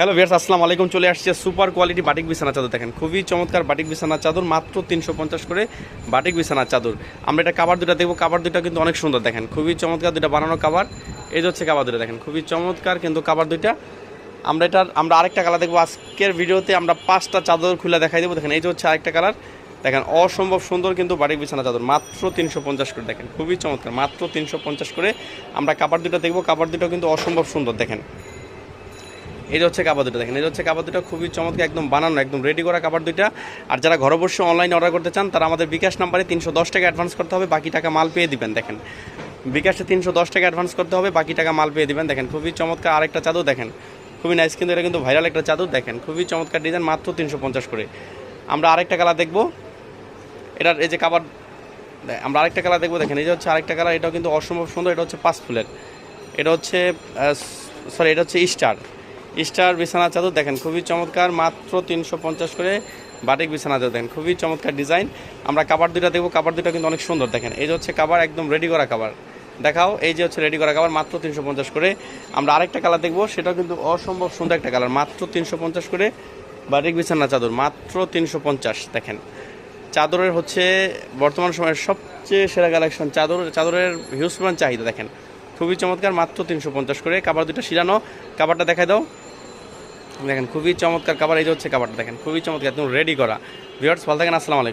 Hello viewers আসসালামু আলাইকুম, চলে আসছে সুপার কোয়ালিটি বাটিক বিছানা চাদর। দেখেন, খুবই চমৎকার বাটিক বিছানা চাদর, মাত্র তিনশো পঞ্চাশ করে বাটিক বিছানা চাদর। আমরা এটা কাবার দুটা দেখব কাবার দুটা কিন্তু অনেক সুন্দর, দেখেন, খুবই চমৎকার দুটা বানানো কাবার এই হচ্ছে কাবার দুটা দেখেন, খুবই চমৎকার কিন্তু কাবার দুইটা। আমরা এটার, আমরা আরেকটা কালার দেখব, আজকের ভিডিওতে আমরা পাঁচটা চাদর খুলে দেখাই দেবো। দেখেন, এই যে হচ্ছে আরেকটা কালার দেখেন, অসম্ভব সুন্দর কিন্তু বাটিক বিছানা চাদর, মাত্র তিনশো পঞ্চাশ করে, দেখেন, খুবই চমৎকার, মাত্র তিনশো পঞ্চাশ করে আমরা কাবার দুটো দেখব কাবার দুটো কিন্তু অসম্ভব সুন্দর, দেখেন। এই যে হচ্ছে কাপড় দুটো দেখেন, এই হচ্ছে কাপড় দুটো খুবই চমৎকার, একদম বানানো, একদম রেডি করা কাবার দুইটা। আর যারা ঘরে বসে অনলাইনে অর্ডার করতে চান, তারা আমাদের বিকাশ নাম্বারে তিনশো দশ টাকা অ্যাডভান্স করতে হবে, বাকি টাকা মাল পেয়ে দিবেন, দেখেন। বিকাশে তিনশো দশ টাকা অ্যাডভান্স করতে হবে, বাকি টাকা মাল পেয়ে দিবেন, দেখেন, খুবই চমৎকার আরেকটা চাদর দেখেন। খুবই নাইস কিন্তু এটা কিন্তু ভাইরাল একটা চাদর, দেখেন, খুবই চমৎকার ডিজাইন মাত্র তিনশো পঞ্চাশ করে। আমরা আরেকটা কালার দেখব। এটার এই যে কাবার আমরা আরেকটা কালার দেখব, দেখেন, এই যে হচ্ছে আরেকটা কালার এটাও কিন্তু অসম্ভব সুন্দর, এটা হচ্ছে পাঁচ ফুলের। এটা হচ্ছে সরি এটা হচ্ছে স্টার স্টার বিছানা চাদর দেখেন, খুবই চমৎকার, মাত্র তিনশো পঞ্চাশ করে বাটিক বিছানা চাদর দেখেন, খুবই চমৎকার ডিজাইন। আমরা কাবার দুইটা দেখব, কাবার দুইটা কিন্তু অনেক সুন্দর দেখেন। এই যে হচ্ছে কাবার, একদম রেডি করা কাবার। দেখাও, এই যে হচ্ছে রেডি করা কাবার, মাত্র তিনশো পঞ্চাশ করে। আমরা আরেকটা কালার দেখব, সেটাও কিন্তু অসম্ভব সুন্দর একটা কালার, মাত্র তিনশো পঞ্চাশ করে বাটিক বিছানা চাদর, মাত্র তিনশো পঞ্চাশ দেখেন। চাদরের হচ্ছে বর্তমান সময়ের সবচেয়ে সেরা কালেকশন চাদর, চাদরের হিউজ পরিমাণ চাহিদা দেখেন। খুবই চমৎকার, মাত্র তিনশো পঞ্চাশ করে। কাবার দুটো শিরানো, কাবারটা দেখাই দাও। দেখেন, খুবই চমৎকার কাবার এই যে হচ্ছে কাবারটা দেখেন, খুবই চমৎকার, একদম রেডি করা। ভিউয়ার্স ভালো থাকেন, আসসালামু